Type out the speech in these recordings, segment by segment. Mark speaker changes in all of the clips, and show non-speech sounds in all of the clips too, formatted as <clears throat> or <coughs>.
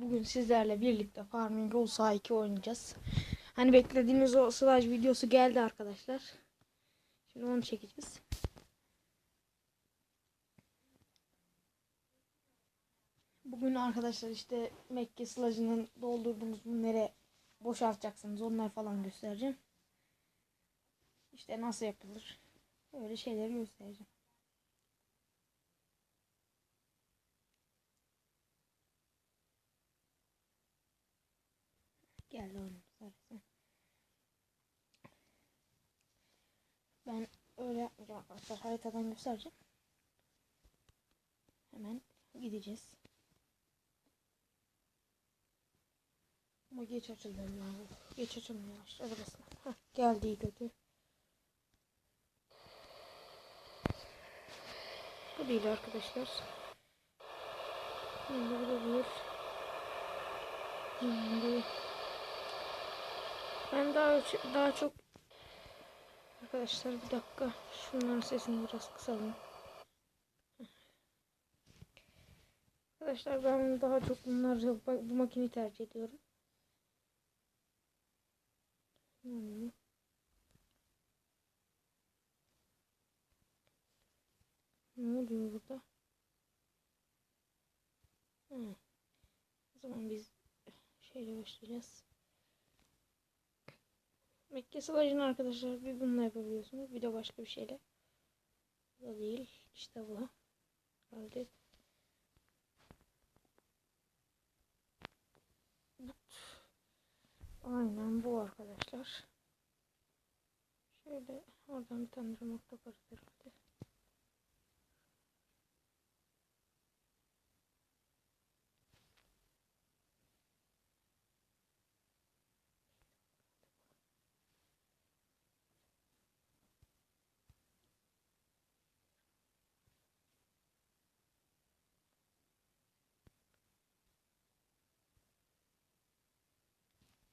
Speaker 1: Bugün sizlerle birlikte Farming Olsa 2 oynayacağız. Hani beklediğiniz o slash videosu geldi arkadaşlar. Şimdi onu çekeceğiz. Bugün arkadaşlar işte Mekke slajının doldurduğumuz bunları boşaltacaksınız. Onlar falan göstereceğim. İşte nasıl yapılır. Öyle şeyleri göstereceğim. Geldi oyunumuz arası. Ben öyle yapmayacağım arkadaşlar. Haritadan göstereceğim. Hemen gideceğiz. Ama geç açılıyor ya. Geç açılmıyor işte burası. Heh, geldi iyi kötü. Bu değil arkadaşlar. Şimdi bu da bir. Şimdi ben daha daha çok arkadaşlar bir dakika şunların sesini biraz kısalım. Arkadaşlar ben daha çok bunları bu makineyi tercih ediyorum. Hmm. Ne oluyor burada? He. O zaman biz şeyle başlayacağız. Mekke sılacını arkadaşlar bir bununla yapabiliyorsunuz. Bir de başka bir şeyle. Bu da değil. İşte bu. Halde. Aynen bu arkadaşlar. Şöyle oradan bir tane remote takarız herhalde.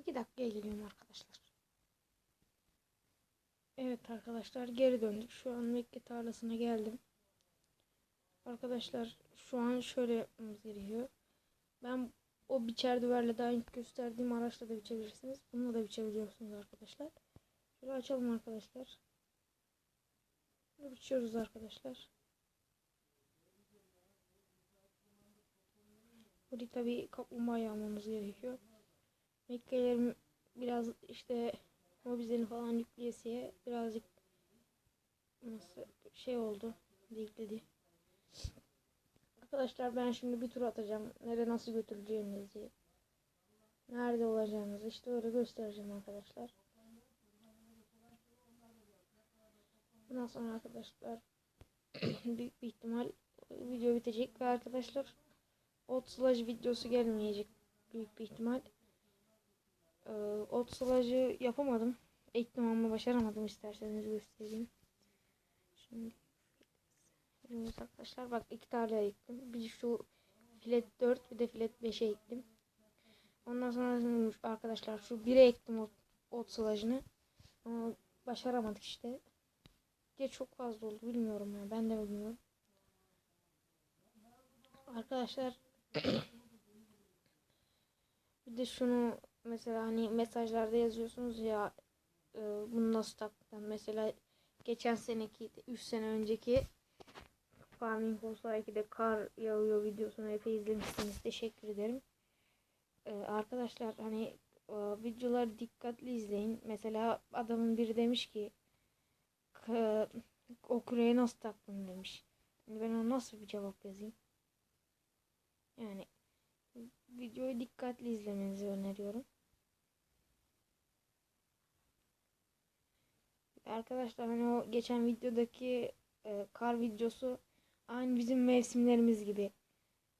Speaker 1: İki dakikaya geliyorum arkadaşlar. Evet arkadaşlar geri döndük. Şu an Mekke tarlasına geldim. Arkadaşlar şu an şöyle yapmamız gerekiyor. Ben o biçer düverle daha önce gösterdiğim araçla da biçebilirsiniz. Bununla da biçebiliyorsunuz arkadaşlar. Şöyle açalım arkadaşlar. Bunu biçiyoruz arkadaşlar. Burayı tabi kaplumbağa almamız gerekiyor. Mekkelerim biraz işte mobizeni falan yükleyesiye birazcık nasıl şey oldu bekledi. Arkadaşlar ben şimdi bir tur atacağım. Nereye nasıl götüreceğimizi, nerede olacağımızı işte öyle göstereceğim arkadaşlar. Bundan sonra arkadaşlar <clears throat> büyük bir ihtimal video bitecek ve arkadaşlar ot slash videosu gelmeyecek büyük bir ihtimal. Ee, ot sılacı yapamadım. Ektim ama başaramadım isterseniz göstereyim. Şimdi arkadaşlar bak iki tane ektim. Bir şu filet 4 bir de filet 5'e ektim. Ondan sonra arkadaşlar şu 1'e ektim ot, ot sılacını. Ama başaramadık işte. Diye çok fazla oldu bilmiyorum ya ben de bilmiyorum. Arkadaşlar <coughs> bir de şunu mesela hani mesajlarda yazıyorsunuz ya e, bunu nasıl taktım mesela geçen seneki 3 sene önceki Farming olsa 2'de kar yağıyor videosunu epey izlemişsiniz. Teşekkür ederim. E, arkadaşlar hani e, videoları dikkatli izleyin. Mesela adamın biri demiş ki o küreği nasıl taktın? demiş. Yani ben ona nasıl bir cevap yazayım? Yani videoyu dikkatli izlemenizi öneriyorum. Arkadaşlar hani o geçen videodaki e, kar videosu aynı bizim mevsimlerimiz gibi.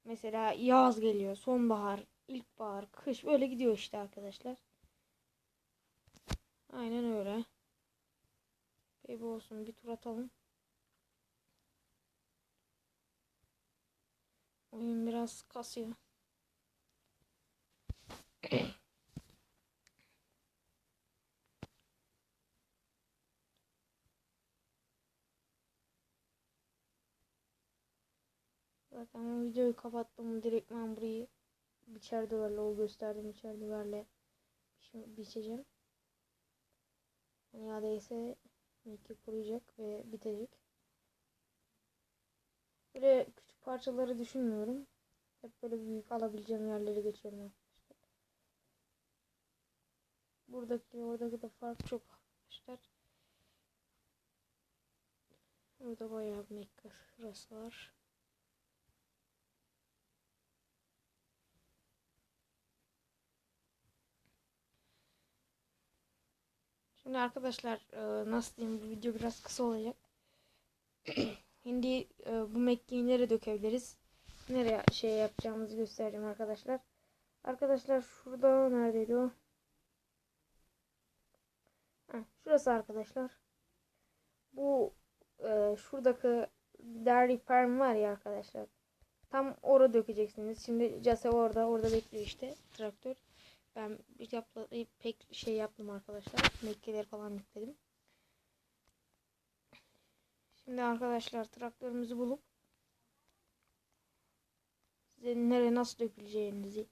Speaker 1: Mesela yaz geliyor, sonbahar, ilkbahar, kış böyle gidiyor işte arkadaşlar. Aynen öyle. Baby olsun bir tur atalım. Oyun biraz kasıyor. Zaten videoyu kapattım direkt ben burayı biçer döverle o gösterdiğim biçer döverle biç- biçeceğim. Yani ya değse belki kuruyacak ve bitecek. Böyle küçük parçaları düşünmüyorum. Hep böyle büyük alabileceğim yerleri geçiyorum. Buradaki oradaki de fark çok arkadaşlar. Burada bayağı bir mekka sırası var. Şimdi arkadaşlar e, nasıl diyeyim bu video biraz kısa olacak. <clears throat> Şimdi e, bu mekkeyi nereye dökebiliriz? Nereye şey yapacağımızı göstereceğim arkadaşlar. Arkadaşlar şurada neredeydi o? Şurası arkadaşlar. Bu e, şuradaki dairy farm var ya arkadaşlar. Tam orada dökeceksiniz. Şimdi Case orada. Orada bekliyor işte traktör. Ben bir yapla, pek şey yaptım arkadaşlar. Mekkeleri falan yükledim. Şimdi arkadaşlar traktörümüzü bulup size nereye nasıl döküleceğinizi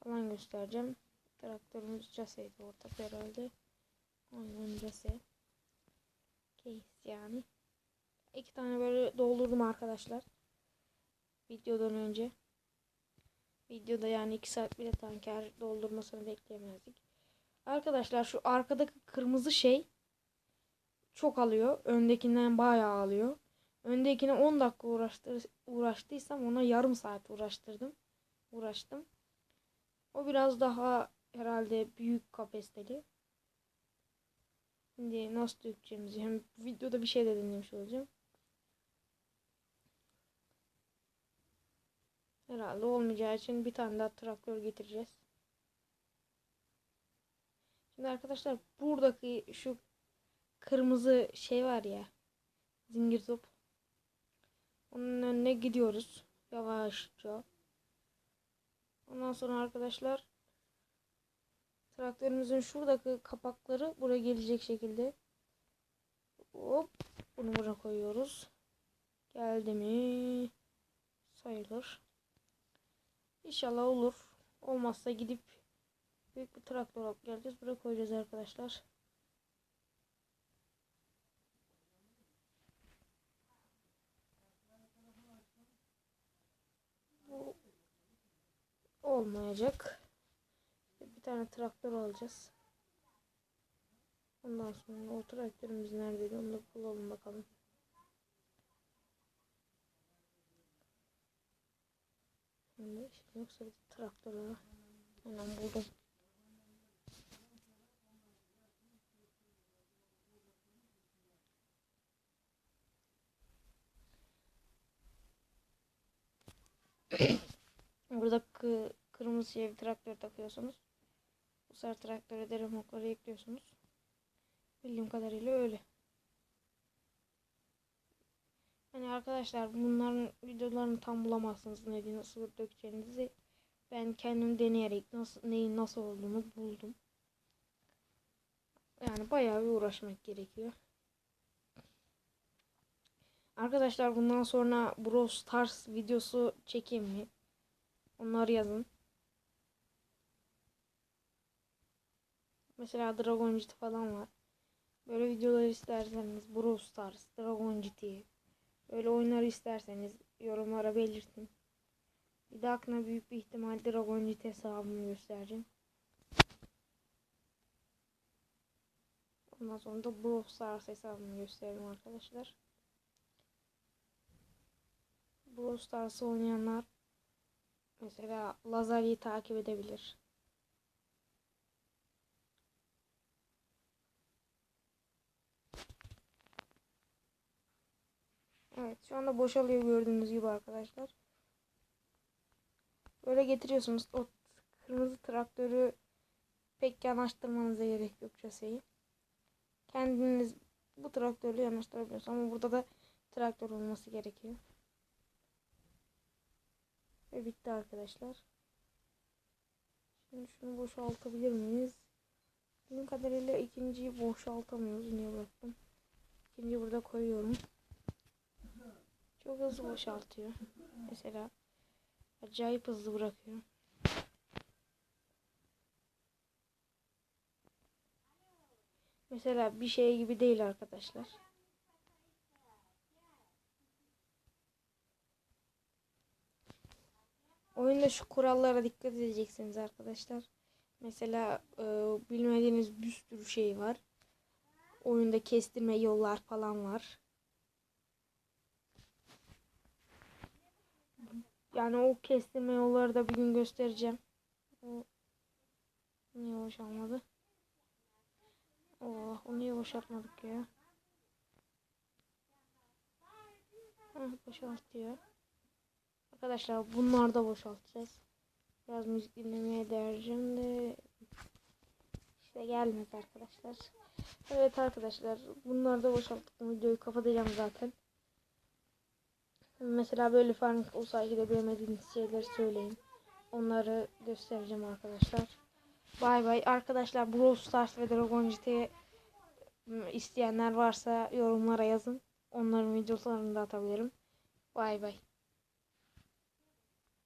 Speaker 1: falan göstereceğim. Traktörümüz Case'ydi ortak herhalde. Aynen Case. Yani. İki tane böyle doldurdum arkadaşlar. Videodan önce. Videoda yani 2 saat bile tanker doldurmasını bekleyemezdik. Arkadaşlar şu arkadaki kırmızı şey çok alıyor. Öndekinden bayağı alıyor. Öndekine 10 dakika uğraştır, uğraştıysam ona yarım saat uğraştırdım. Uğraştım. O biraz daha herhalde büyük kapasiteli. Şimdi nasıl dökeceğimizi hem videoda bir şey de denemiş olacağım. Herhalde olmayacağı için bir tane daha traktör getireceğiz. Şimdi arkadaşlar buradaki şu kırmızı şey var ya zincir top. Onun önüne gidiyoruz. Yavaşça. Ondan sonra arkadaşlar traktörümüzün şuradaki kapakları buraya gelecek şekilde hop bunu buraya koyuyoruz. Geldi mi? Sayılır. İnşallah olur. Olmazsa gidip büyük bir traktör alıp geleceğiz. Buraya koyacağız arkadaşlar. Bu olmayacak. Tane traktör alacağız. Ondan sonra o traktörümüz neredeydi onu da bulalım bakalım. Şimdi yoksa bir traktör var. Hemen buldum. <coughs> Burada kı kırmızı bir traktör takıyorsunuz. Sefer traktöre de remokları ekliyorsunuz. Bildiğim kadarıyla öyle. Hani arkadaşlar bunların videolarını tam bulamazsınız ne nasıl dökeceğinizi. Ben kendim deneyerek nasıl neyin nasıl olduğunu buldum. Yani bayağı bir uğraşmak gerekiyor. Arkadaşlar bundan sonra Brawl Stars videosu çekeyim mi? Onları yazın. Mesela Dragon GT falan var. Böyle videolar isterseniz Brawl Stars, Dragon GT böyle oyunlar isterseniz yorumlara belirtin. Bir dahakine büyük bir ihtimal Dragon GT hesabımı göstereceğim. Ondan sonra da Brawl Stars hesabımı gösteririm arkadaşlar. Brawl Stars oynayanlar mesela Lazari'yi takip edebilir. Evet şu anda boşalıyor gördüğünüz gibi arkadaşlar. Böyle getiriyorsunuz. O kırmızı traktörü pek yanaştırmanıza gerek yok şaseyi. Kendiniz bu traktörle yanaştırabiliyorsunuz ama burada da traktör olması gerekiyor. Ve bitti arkadaşlar. Şimdi şunu boşaltabilir miyiz? Benim kadarıyla ikinciyi boşaltamıyoruz. Niye bıraktım? İkinciyi burada koyuyorum. Çok hızlı boşaltıyor. Mesela acayip hızlı bırakıyor. Mesela bir şey gibi değil arkadaşlar. Oyunda şu kurallara dikkat edeceksiniz arkadaşlar. Mesela e, bilmediğiniz bir sürü şey var. Oyunda kestirme yollar falan var. Yani o kestirme yolları da bir gün göstereceğim. O niye boşalmadı? Allah onu niye boşaltmadık ya? Heh, boşaltıyor. Arkadaşlar bunları da boşaltacağız. Biraz müzik dinlemeye değereceğim de işte gelmez arkadaşlar. Evet arkadaşlar bunları da boşalttık. Videoyu kapatacağım zaten. Mesela böyle farm olsaydı da bilmediğiniz şeyleri söyleyin. Onları göstereceğim arkadaşlar. Bay bay. Arkadaşlar Brawl Stars ve Dragon GT isteyenler varsa yorumlara yazın. Onların videolarını da atabilirim. Bay bay.